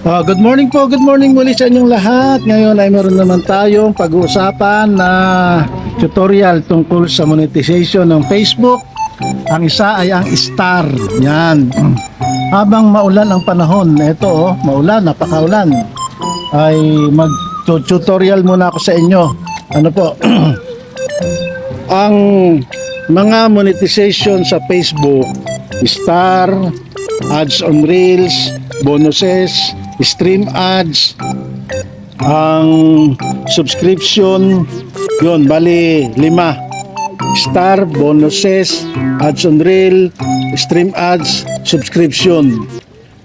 Ah, good morning po, good morning muli sa inyong lahat. Ngayon ay meron naman tayong pag-uusapan na tutorial tungkol sa monetization ng Facebook. Ang isa ay ang star. Yan. Habang maulan ang panahon, ito oh, maulan, napakaulan. Ay mag-tutorial muna ako sa inyo. Ano po? ang mga monetization sa Facebook, star, ads on reels, bonuses, stream ads, ang subscription, yun, bali lima. Star, bonuses, ads on reel, stream ads, subscription.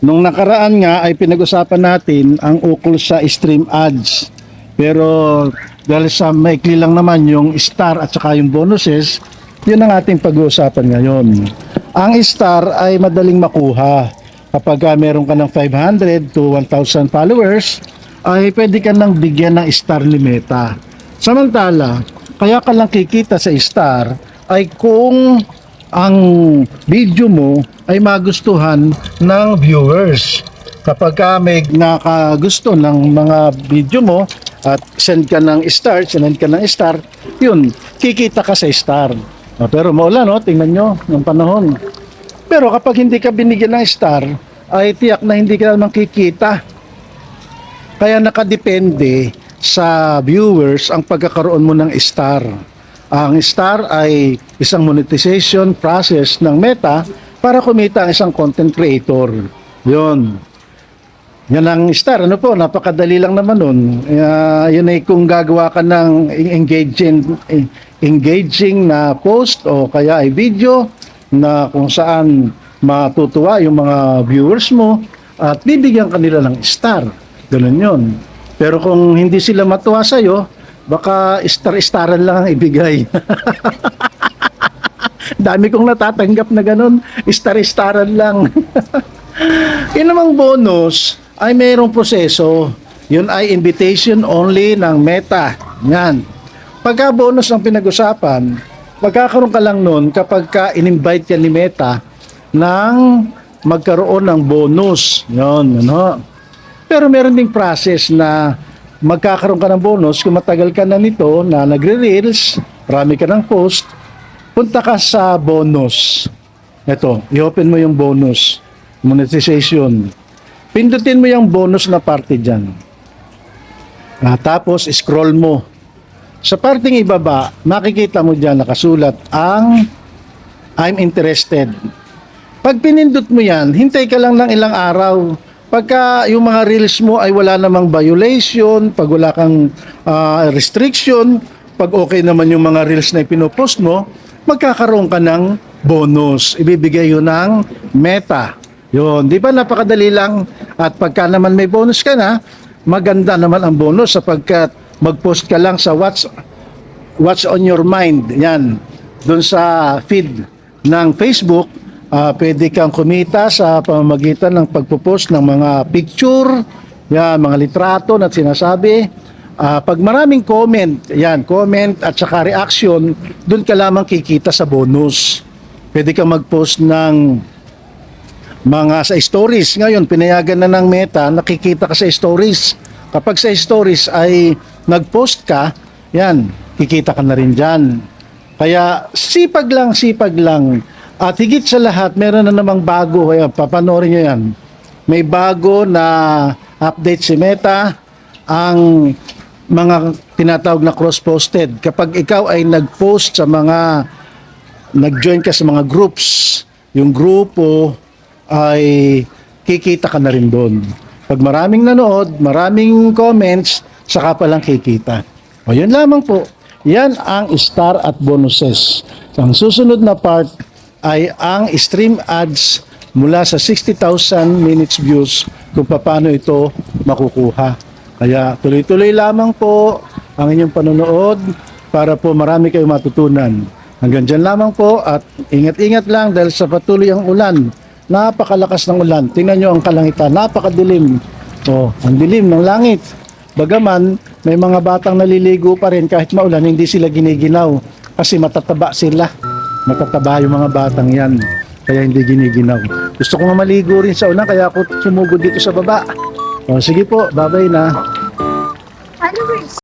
Nung nakaraan nga ay pinag-usapan natin ang ukol sa stream ads. Pero dahil sa maikli lang naman yung star at saka yung bonuses, yun ang ating pag-uusapan ngayon. Ang star ay madaling makuha. Kapag ah, meron ka ng 500 to 1,000 followers, ay pwede ka nang bigyan ng star ni Meta. Samantala, kaya ka lang kikita sa star ay kung ang video mo ay magustuhan ng viewers. Kapag ka may nakagusto ng mga video mo at send ka ng star, send ka ng star, yun, kikita ka sa star. Ah, pero maulan, no? tingnan nyo, ng panahon. Pero kapag hindi ka binigyan ng star, ay tiyak na hindi ka naman kikita. Kaya nakadepende sa viewers ang pagkakaroon mo ng star. Ang star ay isang monetization process ng Meta para kumita ang isang content creator. Yun. Yan ang star. Ano po, napakadali lang naman nun. Uh, yun ay kung gagawa ka ng engaging, engaging na post o kaya ay video na kung saan matutuwa yung mga viewers mo at bibigyan kanila ng star. Ganun yun. Pero kung hindi sila matuwa sa'yo, baka star-staran lang ang ibigay. Dami kong natatanggap na ganun, star-staran lang. Yun namang bonus ay mayroong proseso. Yun ay invitation only ng Meta. Yan. Pagka bonus ang pinag-usapan, magkakaroon ka lang nun kapag ka in-invite ka ni Meta ng magkaroon ng bonus. Yun, ano. Pero meron ding process na magkakaroon ka ng bonus kung matagal ka na nito na nagre-reels, marami ka ng post, punta ka sa bonus. Ito, i-open mo yung bonus, monetization. Pindutin mo yung bonus na parte dyan. Ah, tapos, scroll mo. Sa parting ibaba, makikita mo dyan nakasulat ang I'm interested. Pag pinindot mo yan, hintay ka lang ng ilang araw. Pagka yung mga reels mo ay wala namang violation, pag wala kang ah, restriction, pag okay naman yung mga reels na ipinopost mo, magkakaroon ka ng bonus. Ibibigay yun ng meta. Yun, di ba napakadali lang? At pagka naman may bonus ka na, maganda naman ang bonus sapagkat mag-post ka lang sa what's, what's on your mind. Yan, doon sa feed ng Facebook, ah, pwede kang kumita sa pamamagitan ng pagpo-post ng mga picture, yan, mga litrato na sinasabi. Ah, pag maraming comment, yan, comment at saka reaction, doon ka lamang kikita sa bonus. Pwede kang mag-post ng mga sa stories. Ngayon, pinayagan na ng Meta, nakikita ka sa stories. Kapag sa stories ay nag-post ka, yan, kikita ka na rin dyan. Kaya sipag lang, sipag lang. At higit sa lahat, meron na namang bago. Kaya papanoorin nyo yan. May bago na update si Meta. Ang mga tinatawag na cross-posted. Kapag ikaw ay nag-post sa mga nag-join ka sa mga groups, yung grupo ay kikita ka na rin doon. Pag maraming nanood, maraming comments, saka pa lang kikita. O yun lamang po. Yan ang star at bonuses. Ang susunod na part ay ang stream ads mula sa 60,000 minutes views kung paano ito makukuha. Kaya tuloy-tuloy lamang po ang inyong panonood para po marami kayong matutunan. Hanggang dyan lamang po at ingat-ingat lang dahil sa patuloy ang ulan. Napakalakas ng ulan. Tingnan nyo ang kalangitan. Napakadilim. Oh, ang dilim ng langit. Bagaman, may mga batang naliligo pa rin kahit maulan, hindi sila giniginaw. Kasi matataba sila. Matataba yung mga batang yan. Kaya hindi giniginaw. Gusto ko nga maligo rin sa ulan, kaya ako sumugod dito sa baba. O, sige po, babay na.